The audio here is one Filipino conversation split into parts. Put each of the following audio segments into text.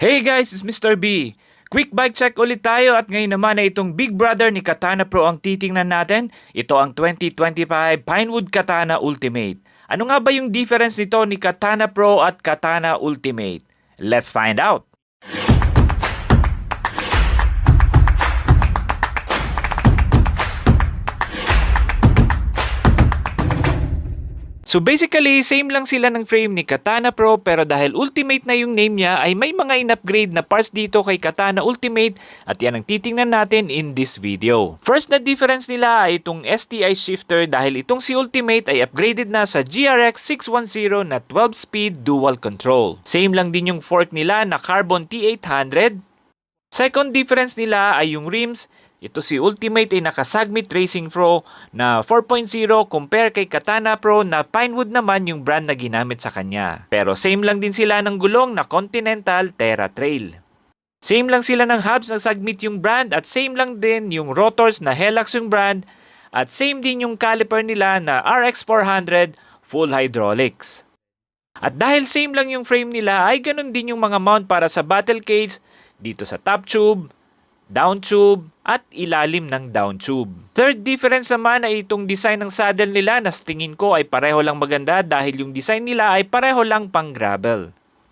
Hey guys, it's Mr. B. Quick bike check ulit tayo at ngayon naman ay itong Big Brother ni Katana Pro ang titingnan natin. Ito ang 2025 Pinewood Katana Ultimate. Ano nga ba yung difference nito ni Katana Pro at Katana Ultimate? Let's find out! So basically, same lang sila ng frame ni Katana Pro pero dahil Ultimate na yung name niya ay may mga in-upgrade na parts dito kay Katana Ultimate at yan ang titingnan natin in this video. First na difference nila ay itong STI shifter dahil itong si Ultimate ay upgraded na sa GRX 610 na 12-speed dual control. Same lang din yung fork nila na Carbon T800 Second difference nila ay yung rims. Ito si Ultimate ay naka-Sagmit Racing Pro na 4.0 compare kay Katana Pro na Pinewood naman yung brand na ginamit sa kanya. Pero same lang din sila ng gulong na Continental Terra Trail. Same lang sila ng hubs na Sagmit yung brand at same lang din yung rotors na Helix yung brand at same din yung caliper nila na RX400 full hydraulics. At dahil same lang yung frame nila ay ganun din yung mga mount para sa battle cage dito sa top tube, down tube, at ilalim ng down tube. Third difference naman ay itong design ng saddle nila na sa tingin ko ay pareho lang maganda dahil yung design nila ay pareho lang pang gravel.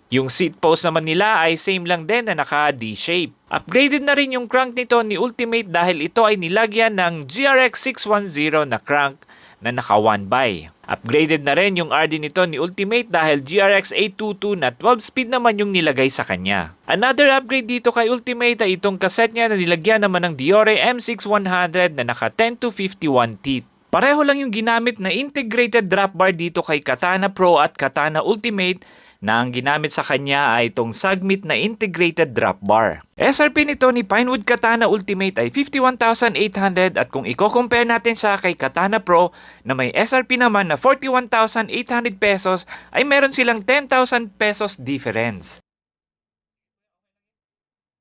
Yung seat post naman nila ay same lang din na naka D-shape. Upgraded na rin yung crank nito ni Ultimate dahil ito ay nilagyan ng GRX 610 na crank na naka 1 by. Upgraded na rin yung RD nito ni Ultimate dahil GRX 822 na 12 speed naman yung nilagay sa kanya. Another upgrade dito kay Ultimate ay itong cassette niya na nilagyan naman ng Diore M6100 na naka 10 to 51 teeth. Pareho lang yung ginamit na integrated drop bar dito kay Katana Pro at Katana Ultimate na ang ginamit sa kanya ay itong Sagmit na integrated drop bar. SRP nito ni Pinewood Katana Ultimate ay 51,800 at kung i-compare natin sa kay Katana Pro na may SRP naman na 41,800 pesos ay meron silang 10,000 pesos difference.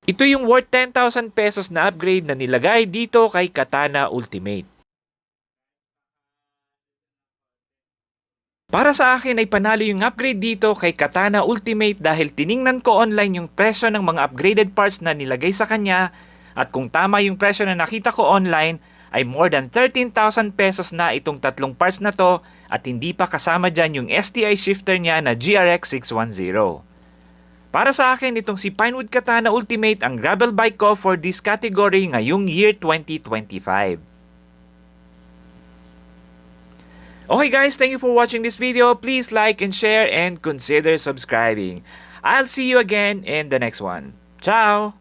Ito yung worth 10,000 pesos na upgrade na nilagay dito kay Katana Ultimate. Para sa akin ay panalo yung upgrade dito kay Katana Ultimate dahil tiningnan ko online yung presyo ng mga upgraded parts na nilagay sa kanya at kung tama yung presyo na nakita ko online ay more than 13,000 pesos na itong tatlong parts na to at hindi pa kasama dyan yung STI shifter niya na GRX 610. Para sa akin, itong si Pinewood Katana Ultimate ang gravel bike ko for this category ngayong year 2025. Okay guys, thank you for watching this video. Please like and share and consider subscribing. I'll see you again in the next one. Ciao!